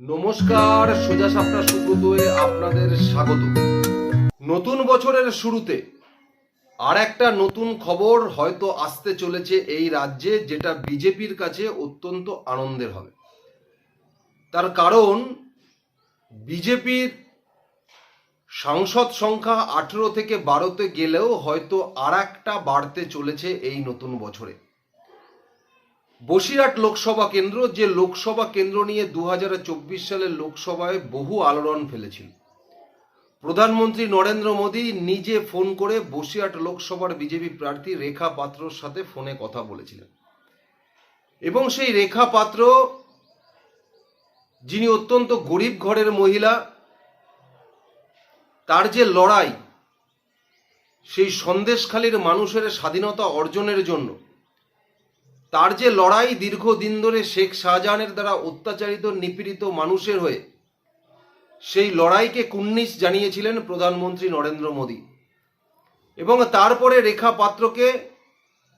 নমস্কার, সোজা সাপটা সুব্রতয়ে আপনাদের স্বাগত। নতুন বছরের শুরুতে আর একটা নতুন খবর হয়তো আসতে চলেছে এই রাজ্যে, যেটা বিজেপির কাছে অত্যন্ত আনন্দের হবে। তার কারণ, বিজেপির সাংসদ সংখ্যা আঠেরো থেকে বারোতে গেলেও হয়তো আর একটা বাড়তে চলেছে এই নতুন বছরে। বসিরহাট লোকসভা কেন্দ্র যে লোকসভা কেন্দ্র নিয়ে দু হাজার চব্বিশ সালের লোকসভায় বহু আলোড়ন ফেলেছিল। প্রধানমন্ত্রী নরেন্দ্র মোদী নিজে ফোন করে বসিরহাট লোকসভার বিজেপি প্রার্থী রেখা পাত্রর সাথে ফোনে কথা বলেছিলেন। এবং সেই রেখা পাত্র, যিনি অত্যন্ত গরিব ঘরের মহিলা, তার যে লড়াই, সেই সন্দেশখালীর মানুষের স্বাধীনতা অর্জনের জন্য তার যে লড়াই দীর্ঘদিন ধরে শেখ শাহজাহানের দ্বারা অত্যাচারিত, নিপীড়িত মানুষের হয়ে, সেই লড়াইকে কুন্নিশ জানিয়েছিলেন প্রধানমন্ত্রী নরেন্দ্র মোদী। এবং তারপরে রেখা পাত্রকে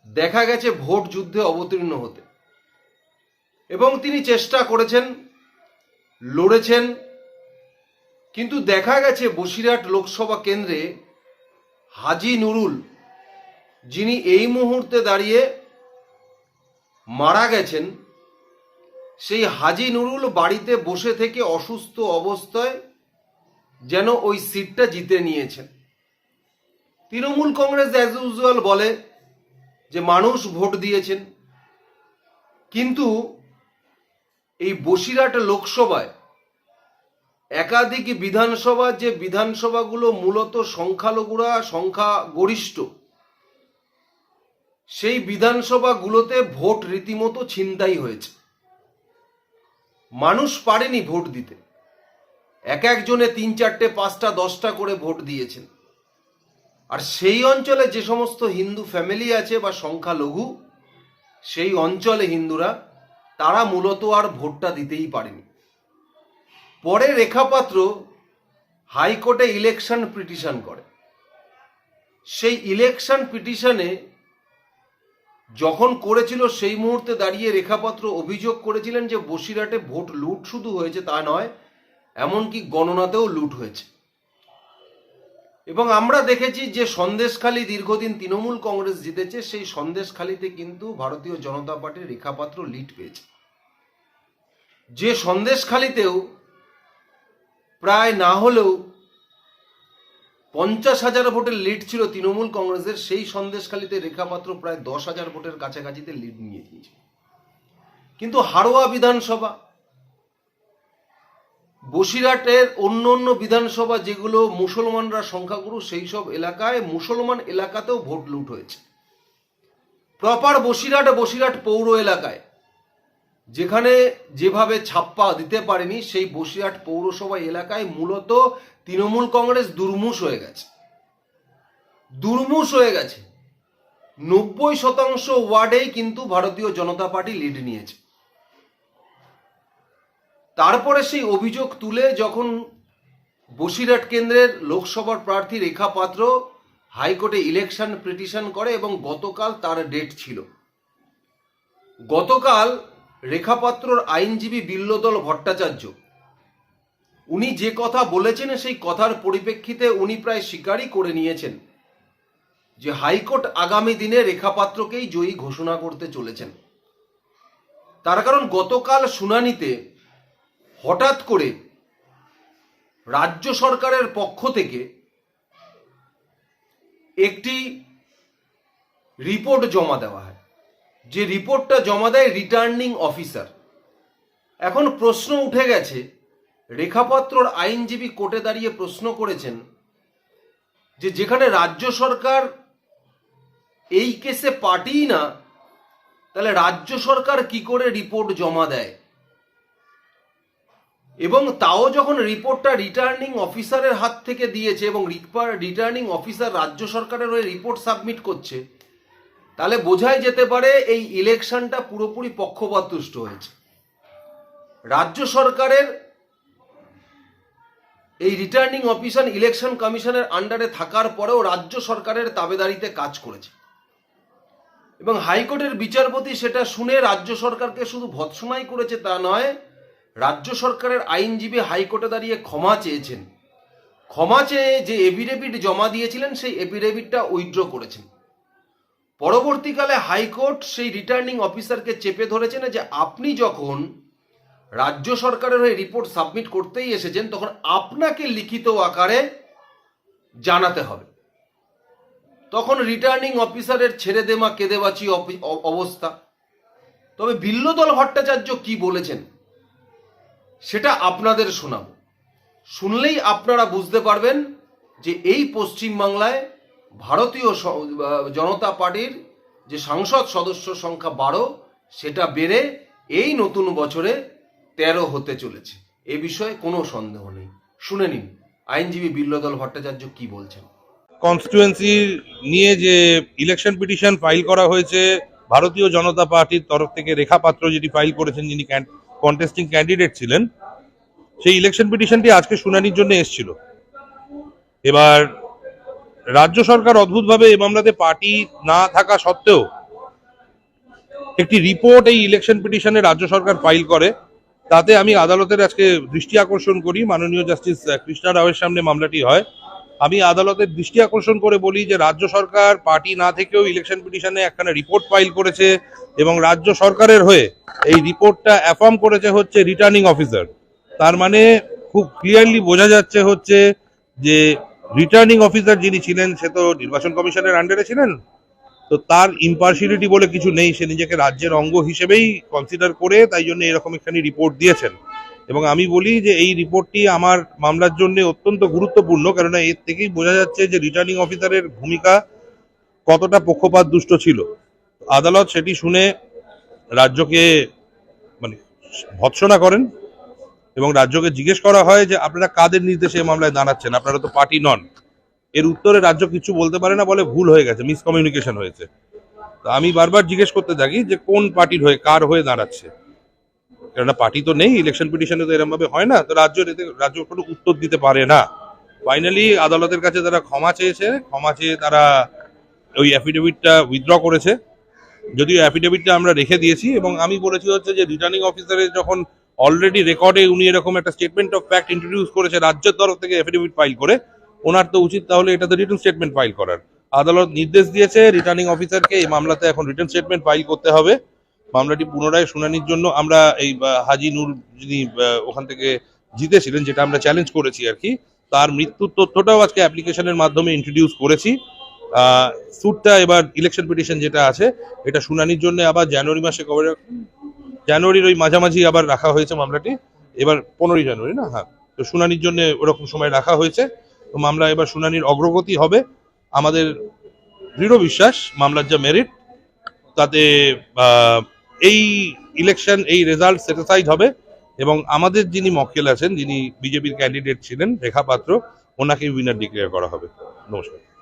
দেখা গেছে ভোট যুদ্ধে অবতীর্ণ হতে। এবং তিনি চেষ্টা করেছেন, লড়েছেন, কিন্তু দেখা গেছে বসিরহাট লোকসভা কেন্দ্রে হাজি নুরুল, যিনি এই মুহূর্তে দাঁড়িয়ে মারা গেছেন, সেই হাজি নুরুল বাড়িতে বসে থেকে অসুস্থ অবস্থায় যেন ওই সিটটা জিতে নিয়েছেন। তৃণমূল কংগ্রেস অ্যাজ ইউজুয়াল বলে যে মানুষ ভোট দিয়েছেন, কিন্তু এই বসিরহাট লোকসভায় একাধিক বিধানসভা যে বিধানসভাগুলো মূলত সংখ্যালঘুরা সংখ্যা গরিষ্ঠ সেই বিধানসভাগুলোতে ভোট রীতিমতো ছিনতাই হয়েছে। মানুষ পারেনি ভোট দিতে। এক একজনে তিন চারটে, পাঁচটা, দশটা করে ভোট দিয়েছেন। আর সেই অঞ্চলে যে সমস্ত হিন্দু ফ্যামিলি আছে বা সংখ্যালঘু, সেই অঞ্চলে হিন্দুরা, তারা মূলত আর ভোটটা দিতেই পারেনি। পরে রেখাপাত্র হাইকোর্টে ইলেকশন পিটিশন করে। সেই ইলেকশন পিটিশনে যখন করেছিল সেই মুহূর্তে দাঁড়িয়ে রেখাপত্র অভিযোগ করেছিলেন যে বসিরহাটে ভোট লুট শুধু হয়েছে তা নয়, এমনকি গণনাতেও লুট হয়েছে। এবং আমরা দেখেছি যে সন্দেশখালী দীর্ঘদিন তৃণমূল কংগ্রেস জিতেছে, সেই সন্দেশখালীতে কিন্তু ভারতীয় জনতা পার্টির রেখাপাত্র লিড পেয়েছে। যে সন্দেশখালীতেও প্রায় না হলেও পঞ্চাশ হাজার ভোটের লিড ছিল তৃণমূল কংগ্রেসের, সেই সন্দেশখালীতে রেখাপাত্র প্রায় দশ হাজার ভোটের কাছাকাছিতে লিড নিয়ে নিয়েছে কিন্তু হাড়োয়া বিধানসভা, বসিরহাটের অন্য অন্য বিধানসভা যেগুলো মুসলমানরা সংখ্যাগুরু, সেই সব এলাকায় মুসলমান এলাকাতেও ভোট লুট হয়েছে। প্রপার বসিরহাট বসিরহাট পৌর এলাকায় যেখানে যেভাবে ছাপ্পা দিতে পারেনি, সেই বসিরহাট পৌরসভা এলাকায় মূলত তৃণমূল কংগ্রেস দুর্মুষ হয়ে গেছে। দুর্মুষ হয়ে গেছে। নব্বই শতাংশ ওয়ার্ডেই কিন্তু ভারতীয় জনতা পার্টি লিড নিয়েছে। তারপরে সেই অভিযোগ তুলে যখন বসিরহাট কেন্দ্রের লোকসভার প্রার্থী রেখা পাত্র হাইকোর্টে ইলেকশন পিটিশন করে এবং গতকাল তার ডেট ছিল। গতকাল রেখাপাত্রর আইনজীবী বিল্লদল ভট্টাচার্য। উনি যে কথা বলেছেন, সেই কথার পরিপ্রেক্ষিতে উনি প্রায় স্বীকারই করে নিয়েছেন যে হাইকোর্ট আগামী দিনে রেখাপাত্রকেই জয়ী ঘোষণা করতে চলেছেন। তার কারণ গতকাল শুনানিতে হঠাৎ করে রাজ্য সরকারের পক্ষ থেকে একটি রিপোর্ট জমা দেওয়া হয়। যে রিপোর্টটা জমা দেয় রিটার্নিং অফিসার। এখন প্রশ্ন উঠে গেছে, রেখাপত্রর আইনজীবী কোর্টে দাঁড়িয়ে প্রশ্ন করেছেন যে যেখানে রাজ্য সরকার এই কেসে পার্টিই না, তাহলে রাজ্য সরকার কি করে রিপোর্ট জমা দেয়? এবং তাও যখন রিপোর্টটা রিটার্নিং অফিসারের হাত থেকে দিয়েছে এবং রিটার্নিং অফিসার রাজ্য সরকারের ওই রিপোর্ট সাবমিট করছে তাহলে বোঝাই যেতে পারে এই ইলেকশনটা পুরোপুরি পক্ষপাতদুষ্ট হয়েছে। রাজ্য সরকারের এই রিটার্নিং অফিসার ইলেকশন কমিশনের আন্ডারে থাকার পরেও রাজ্য সরকারের তাবেদারিতে কাজ করেছে। এবং হাইকোর্টের বিচারপতি সেটা শুনে রাজ্য সরকারকে শুধু ভৎসনাই করেছে তা নয়, রাজ্য সরকারের আইনজীবী হাইকোর্টে দাঁড়িয়ে ক্ষমা চেয়েছেন। ক্ষমা চেয়ে যে এফিডেভিট জমা দিয়েছিলেন, সেই এফিডেভিটটা উইথড্র করেছেন। পরবর্তীকালে হাইকোর্ট সেই রিটার্নিং অফিসারকে চেপে ধরেছেন যে আপনি যখন রাজ্য সরকারের হয়ে রিপোর্ট সাবমিট করতেই এসেছেন, তখন আপনাকে লিখিত আকারে জানাতে হবে। তখন রিটার্নিং অফিসারের ছেড়ে দেমা, কেঁদেবাচি অপি- অ- অবস্থা। তবে বিল্লদল ভট্টাচার্য কি বলেছেন, সেটা আপনাদের শোনাব। শুনলেই আপনারা বুঝতে পারবেন যে এই পশ্চিমবাংলায় ভারতীয় জনতা পার্টির যে সাংসদ সদস্য সংখ্যা বারো, সেটা বেড়ে এই নতুন বছরে তেরো হতে চলেছে। এ বিষয়ে কোনো সন্দেহ নেই। শুনে নিন, আইনজীবী বিল্লদল ভট্টাচার্য কি বলছেন? কনস্টিটুয়েন্সি নিয়ে যে ইলেকশন পিটিশন ফাইল করা হয়েছে, ভারতীয় জনতা পার্টির তরফ থেকে রেখা পাত্র যেটি ফাইল করেছেন, যিনি কন্টেস্টিং ক্যান্ডিডেট ছিলেন, সেই ইলেকশন পিটিশনটি আজকে শুনানির জন্য এসেছিল। এবার রাজ্য সরকার অদ্ভুতভাবে এই মামলাতে পার্টি না থাকা সত্ত্বেও একটি রিপোর্ট এই ইলেকশন পিটিশনে রাজ্য সরকার ফাইল করে। তাতে আমি আদালতের আজকে দৃষ্টি আকর্ষণ করি, মাননীয় জাস্টিস কৃষ্ণা রাওয়ের সামনে মামলাটি হয়। আমি আদালতের দৃষ্টি আকর্ষণ করে বলি যে, রাজ্য সরকার পার্টি না থেকেও ইলেকশন পিটিশনে একখানা রিপোর্ট ফাইল করেছে এবং রাজ্য সরকারের হয়ে এই রিপোর্টটা অ্যাফার্ম করেছে হচ্ছে রিটার্নিং অফিসার তার মানে খুব ক্লিয়ারলি বোঝা যাচ্ছে হচ্ছে যে রিটার্নিং অফিসার যিনি ছিলেন, সে তো নির্বাচন কমিশনের আন্ডারে ছিলেন? তো তার ইম্পার্সিয়ালিটি বলে কিছু নেই, সে নিজেকে রাজ্যের অঙ্গ হিসেবেই কনসিডার করে, তাই জন্য এরকম একখানি রিপোর্ট দিয়েছেন। এবং আমি বলি যে এই রিপোর্টটি আমার মামলার জন্য অত্যন্ত গুরুত্বপূর্ণ, কেননা এর থেকেই বোঝা যাচ্ছে যে রিটার্নিং অফিসারের ভূমিকা কতটা পক্ষপাত দুষ্ট ছিল। আদালত সেটি শুনে রাজ্যকে মানে ভৎসনা করেন এবং রাজ্যকে জিজ্ঞেস করা হয় যে আপনারা কাদের নির্দেশে মামলায় দাঁড়াচ্ছেন? আপনারা তো পার্টি নন। এর উত্তরে রাজ্য কিছু বলতে পারে না বলে ভুল হয়ে গেছে মিসকমিউনিকেশন হয়েছে। তো আমি বারবার জিজ্ঞেস করতে থাকি যে কোন পার্টির হয়ে, কার হয়ে দাঁড়াচ্ছে? কেননা পার্টি তো নেই ইলেকশন পিটিশনে তো এরকম ভাবে হয় না, তো রাজ্য রাজ্য কোনো উত্তর দিতে পারে না। ফাইনালি আদালতের কাছে তারা ক্ষমা চেয়েছে, ক্ষমা চেয়ে তারা ওই অ্যাফিডেভিটটা উইথড্র করেছে। যদিও অ্যাফিডেভিটটা আমরা রেখে দিয়েছি এবং আমি বলেছি হচ্ছে যে রিটার্নিং অফিসারের যখন অলরেডি রেকর্ডে উনি এরকম একটা স্টেটমেন্ট অফ ফ্যাক্ট ইন্ট্রোডিউস করেছে রাজ্যের তরফ থেকে এফিডেভিট ফাইল করে। ওনার তো উচিত তাহলে এটাতে রিটার্ন স্টেটমেন্ট ফাইল করার। আদালত নির্দেশ দিয়েছে রিটার্নিং অফিসারকে এই মামলাতে এখন রিটার্ন স্টেটমেন্ট ফাইল করতে হবে। মামলাটি পুনরায় শুনানির জন্য আমরা এই হাজি নূর যিনি ওখান থেকে জিতেছিলেন, যেটা আমরা চ্যালেঞ্জ করেছি আর কি, তার মৃত্যুর তথ্যটাও আজকে অ্যাপ্লিকেশনের মাধ্যমে ইন্ট্রোডিউস করেছি। সুটটা এবার ইলেকশন পিটিশন যেটা আছে, এটা শুনানির জন্য আবার জানুয়ারি মাসে কবে জানুয়ারির ওই মাঝামাঝি আবার রাখা হয়েছে মামলাটি। এবার পনেরোই জানুয়ারি, না? হ্যাঁ। তো শুনানির জন্য ওরকম সময় রাখা হয়েছে। তো মামলা এবার শুনানির অগ্রগতি হবে। আমাদের দৃঢ় বিশ্বাস, মামলার যা মেরিট তাতে এই ইলেকশন এই রেজাল্ট স্যাটিসফাইড হবে। এবং আমাদের যিনি মক্কেল আছেন, যিনি বিজেপির ক্যান্ডিডেট ছিলেন, রেখা পাত্র ওনাকে উইনার ডিক্লেয়ার করা হবে। নমস্কার।